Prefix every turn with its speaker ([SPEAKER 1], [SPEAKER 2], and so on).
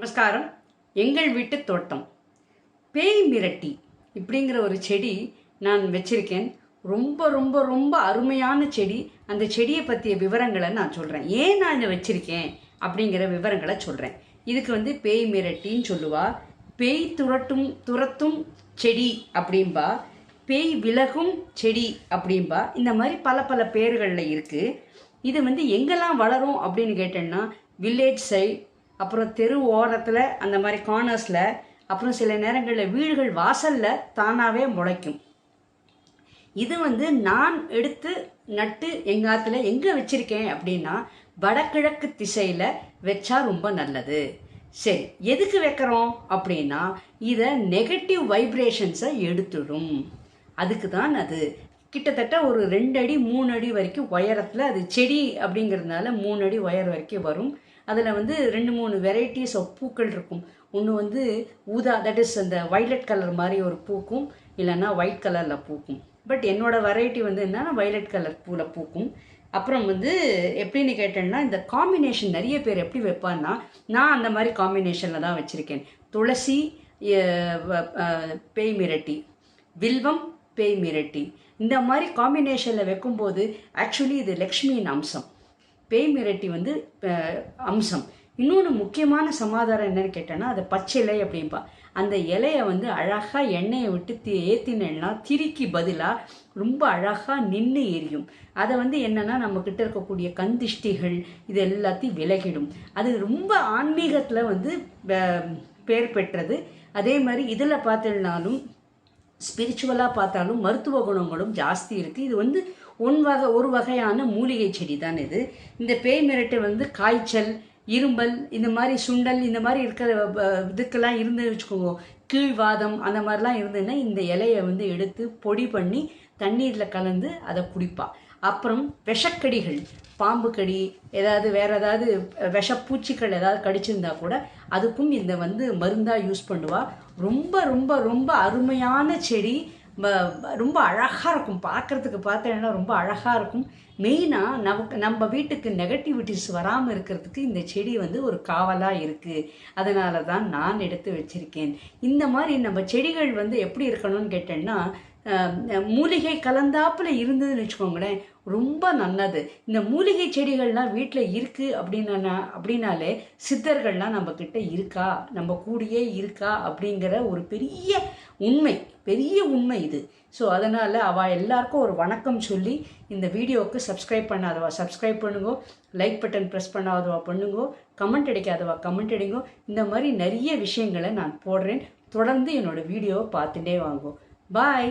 [SPEAKER 1] நமஸ்காரம். எங்கள் வீட்டு தோட்டம். பேய் மிரட்டி இப்படிங்கிற ஒரு செடி நான் வச்சிருக்கேன். ரொம்ப ரொம்ப ரொம்ப அருமையான செடி. அந்த செடியை பற்றிய விவரங்களை நான் சொல்கிறேன் ஏன் நான் இதை வச்சிருக்கேன் அப்படிங்கிற விவரங்களை சொல்கிறேன் இதுக்கு வந்து பேய் மிரட்டின்னு சொல்லுவா. பேய் துரட்டும் துரத்தும் செடி அப்படிம்பா. பேய் விலகும் செடி அப்படிம்பா. இந்த மாதிரி பல பல பேர்களில் இருக்குது இது வந்து எங்கெல்லாம் வளரும் அப்படின்னு கேட்டேன்னா வில்லேஜ் சைட் அப்புறம் தெரு ஓரத்தில் அந்த மாதிரி கார்னர்ஸில் அப்புறம் சில நேரங்களில் வீடுகள் வாசலில் தானாகவே முளைக்கும். இது வந்து நான் எடுத்து நட்டு எங்கள் ஆற்றுல எங்கே வச்சுருக்கேன் அப்படின்னா வடகிழக்கு திசையில் வச்சா ரொம்ப நல்லது. சரி எதுக்கு வைக்கிறோம் அப்படின்னா இதை நெகட்டிவ் வைப்ரேஷன்ஸை எடுத்துடும். அதுக்கு தான் அது. கிட்டத்தட்ட ஒரு ரெண்டு அடி மூணு அடி வரைக்கும் உயரத்தில் அது செடி அப்படிங்கிறதுனால மூணு அடி உயர் வரைக்கும் வரும். அதில் வந்து ரெண்டு மூணு வெரைட்டிஸ் ஆஃப் பூக்கள் இருக்கும். ஒன்று வந்து ஊதா தட் இஸ் அந்த வைலட் கலர் மாதிரி ஒரு பூக்கும் இல்லைன்னா ஒயிட் கலரில் பூக்கும். பட் என்னோடய வெரைட்டி வந்து என்னன்னா வைலட் கலர் பூவில் பூக்கும். அப்புறம் வந்து எப்படின்னு கேட்டேன்னா இந்த காம்பினேஷன் நிறைய பேர் எப்படி வைப்பான்னா நான் அந்த மாதிரி காம்பினேஷனில் தான் வச்சுருக்கேன். துளசி வ- பேய் மிரட்டி வில்வம் பேய் மிரட்டி. இந்த மாதிரி காம்பினேஷனில் வைக்கும்போது ஆக்சுவலி இது லக்ஷ்மியின் அம்சம். பேய் மிரட்டி வந்து அம்சம். இன்னொன்று முக்கியமான சமாதாரம் என்னன்னு கேட்டேன்னா அது பச்சை இலை அப்படிம்பா. அந்த இலையை வந்து அழகாக எண்ணெயை விட்டு தி ஏற்றினேன்னா திரிக்கு பதிலாக ரொம்ப அழகாக நின்று எரியும். அதை வந்து என்னென்னா நம்மக்கிட்ட இருக்கக்கூடிய கந்திஷ்டிகள் இது எல்லாத்தையும் விலகிடும். அது ரொம்ப ஆன்மீகத்தில் வந்து பேர் பெற்றது. அதே மாதிரி இதில் பார்த்தீங்கன்னாலும் ஸ்பிரிச்சுவலாக பார்த்தாலும் மருத்துவ குணங்களும் ஜாஸ்தி இருக்குது இது வந்து ஒன் வகை ஒரு வகையான மூலிகை செடி தான் இது. இந்த பேய் மிரட்டு வந்து காய்ச்சல் இரும்பல் இந்த மாதிரி சுண்டல் இந்த மாதிரி இருக்கிற இதுக்கெல்லாம் இருந்து வச்சுக்கோங்க. கீழ்வாதம் அந்த மாதிரிலாம் இருந்ததுன்னா இந்த இலையை வந்து எடுத்து பொடி பண்ணி தண்ணீரில் கலந்து அதை குடிப்பாள் அப்புறம் விஷக்கடிகள் பாம்பு கடி ஏதாவது வேற ஏதாவது விஷப்பூச்சிகள் ஏதாவது கடிச்சிருந்தா கூட அதுக்கும் இந்த வந்து மருந்தாக யூஸ் பண்ணுவா. ரொம்ப ரொம்ப ரொம்ப அருமையான செடி. ரொம்ப அழகாக இருக்கும். பார்க்கறதுக்கு பார்த்தேன்னா ரொம்ப அழகாக இருக்கும். மெயினாக நமக்கு நம்ம வீட்டுக்கு நெகட்டிவிட்டிஸ் வராமல் இருக்கிறதுக்கு இந்த செடி வந்து ஒரு காவலாக இருக்குது அதனால தான் நான் எடுத்து வச்சிருக்கேன். இந்த மாதிரி நம்ம செடிகள் வந்து எப்படி இருக்கணும்னு கேட்டேன்னா மூலிகை கலந்தாப்பில் இருந்ததுன்னு வச்சுக்கோங்களேன் ரொம்ப நல்லது. இந்த மூலிகை செடிகள்லாம் வீட்டில் இருக்குது அப்படின்னா அப்படின்னாலே சித்தர்கள்லாம் நம்மக்கிட்ட இருக்கா? நம்ம கூடயே இருக்கா? அப்படிங்கிற ஒரு பெரிய உண்மை பெரிய உண்மை இது. ஸோ அதனால் அவள் எல்லாருக்கும் ஒரு வணக்கம் சொல்லி இந்த வீடியோவுக்கு சப்ஸ்கிரைப் பண்ணாதவா சப்ஸ்கிரைப் பண்ணுங்கோ லைக் பட்டன் ப்ரெஸ் பண்ணாதவா பண்ணுங்க கமெண்ட் அடிக்காதவா கமெண்ட் அடிங்கோ இந்த மாதிரி நிறைய விஷயங்களை நான் போடுறேன். தொடர்ந்து என்னோட வீடியோவை பார்த்துட்டே வாங்க. பாய்